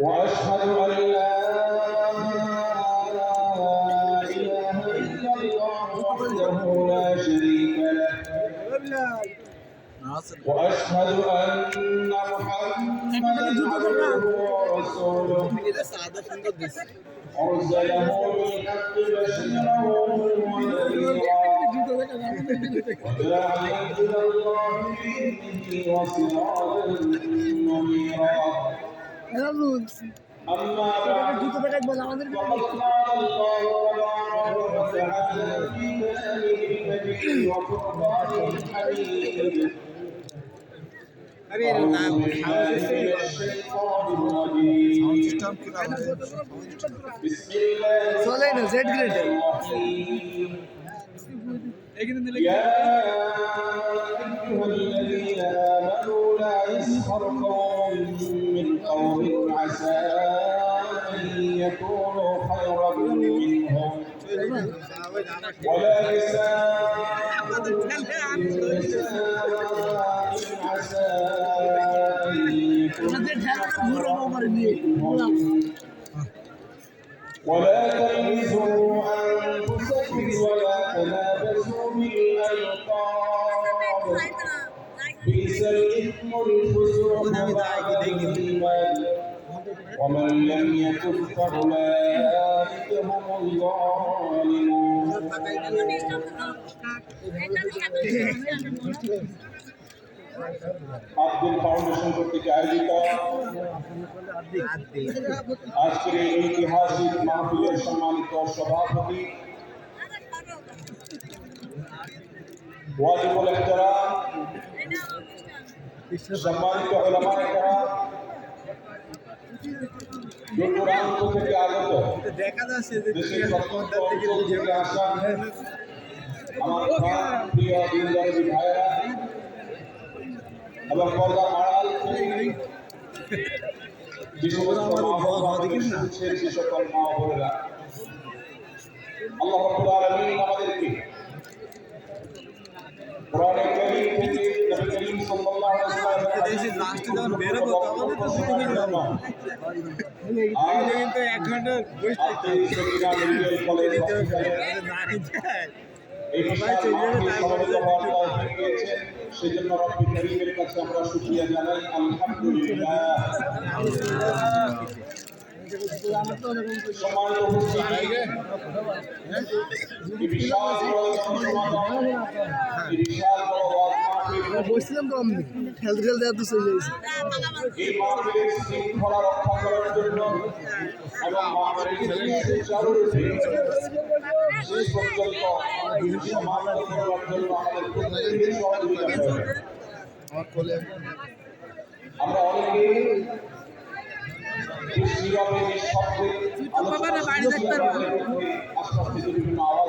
وأشهد أن لا إله إلا الله وحده لا شريك له. وأشهد أن محمدا عبده ورسوله. أرسله بالحق بشيرا ونذيرا وداعيا إلى الله. بإذنه وسراجا منيرا জুতো পেটাক বলে আমাদের আরে নাম সাউন্ড সিস্টেম কি নাম চলে না জেড গ্রেড عسى أن يكونوا خيرا منهم ولا نساء من نساء عسى أن يكونوا منهم ولا تلمزوا أنفسكم ولا تنابزوا بالألقاب بئس الإثم الفسوق بعد الإيمان ومن لم يتب فأولئك هم الظالمون আব্দুল ফাউন্ডেশন কর্তৃক আয়োজিত আজকের এই ঐতিহাসিক মাহফিলের সম্মানিত সভাপতি ওয়াজিবুল এহতারাম সম্মানিত ওলামায়ে কেরাম দূর দূরান্ত থেকে আগত দেখা যাচ্ছে যে থেকে আসা আমার প্রিয় দিনদারী ভাইয়েরা এবং পর্দার আড়াল যে সমস্ত আমাদেরকে কোরআনে কারীম থেকে নবী করিম সাল্লাল্লাহু আলাইহি দেশে লাস্টে যখন বেরোবো তখন তো শুনে যাব আজ কিন্তু এক ঘণ্টা বসে বড় বসছিলাম তো আমি খেলতে খেলতে এত চলে যাইছি সহযোগিতা প্রয়োজন। আমরা অনেকেই আওয়াজ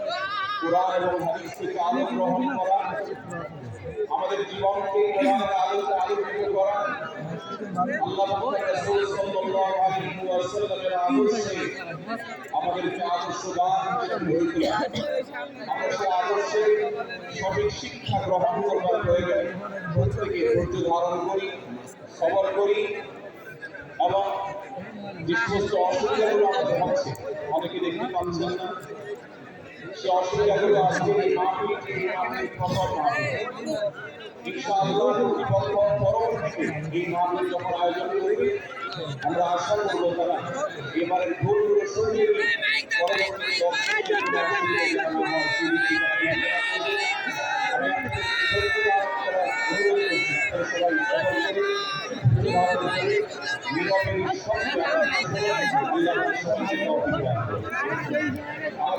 কোরআন আলো গ্রহণ করা, আমাদের জীবনকে কোরআনের আলোতে করা। আল্লাহ রাসূল সাল্লাল্লাহু আলাইহি ওয়াসাল্লামের আদর্শে আমাদেরকে আদর্শবান গড়ে শিক্ষা গ্রহণ করবার প্রয়োজন। প্রত্যেকে ধৈর্য ধারণ করি সবর করি এবং যে সমস্ত অনেকে দেখতে পাচ্ছেন না। সে অসুবিধাগুলো আজকে এই মাহফিল এই মাহফিল প্রথম ইনশাআল্লাহ পরবর্তীতে এই মাহফিল যখন আয়োজন করবে আমরা আশা করব তারা সরিয়ে সবাই সফল করে নীরবে নিঃশব্দে আল্লাহর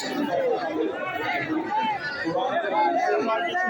সত্য ভাষায় কমলতার সাথে বিনম্রতার সাথে অনুরোধ করে অনুরোধ করে রিকোয়েস্ট করে তাদের কাছে লক্ষ্য শব্দ করি এবং নীরবে ওয়াজ এবং আলোচনা মাশাআল্লাহ।